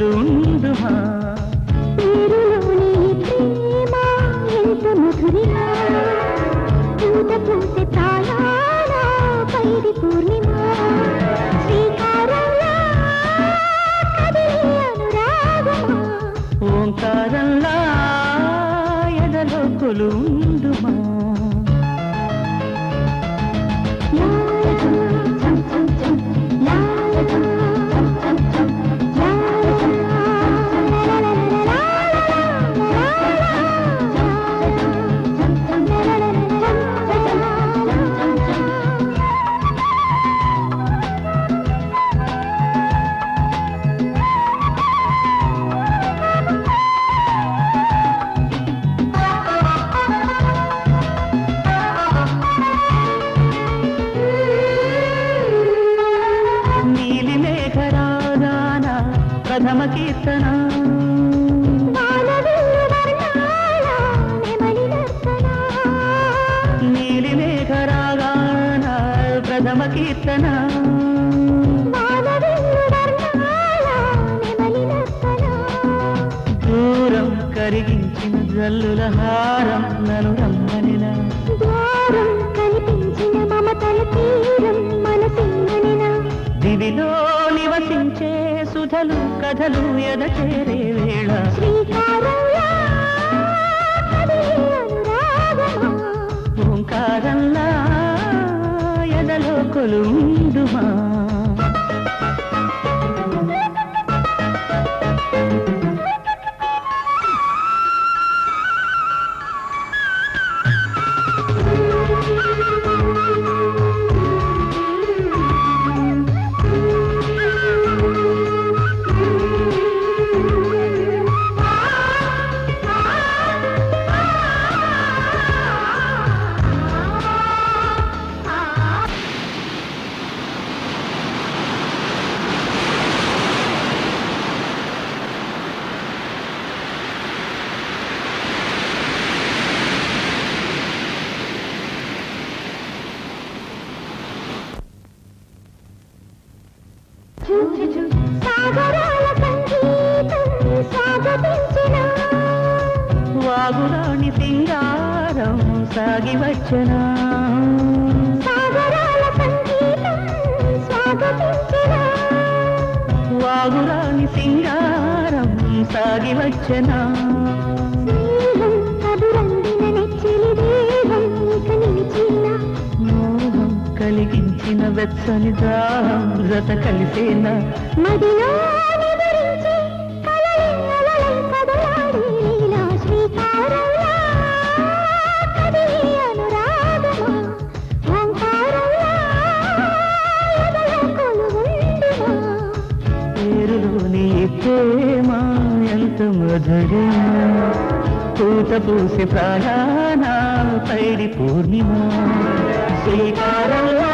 కొలుందుమా పేరులోని పూసే తాళాల పైడి పూర్ణిమ ఓంకారంలా ఎదలో కొలుందుమా ప్రథమ కీర్తన నీలి మేఘరాగాన ప్రథమ కీర్తన దూరం కరిగించిన జల్లుల హారం నను కథలు ఎదచేరే వేళ. ఓంకారంలా ఎదలో కొలుందుమా వాగురాణి సింగారం సాగి వచ్చనా. వాగురాణి సింగారం సాగి వచ్చనా. వెచ్చని దాహం జత కలిసేనా. మదిలో ప్రేమ ఎంత మధురమా. పూత పూసి ప్రాణాన పైడి పూర్ణిమ. శ్రీకారంలో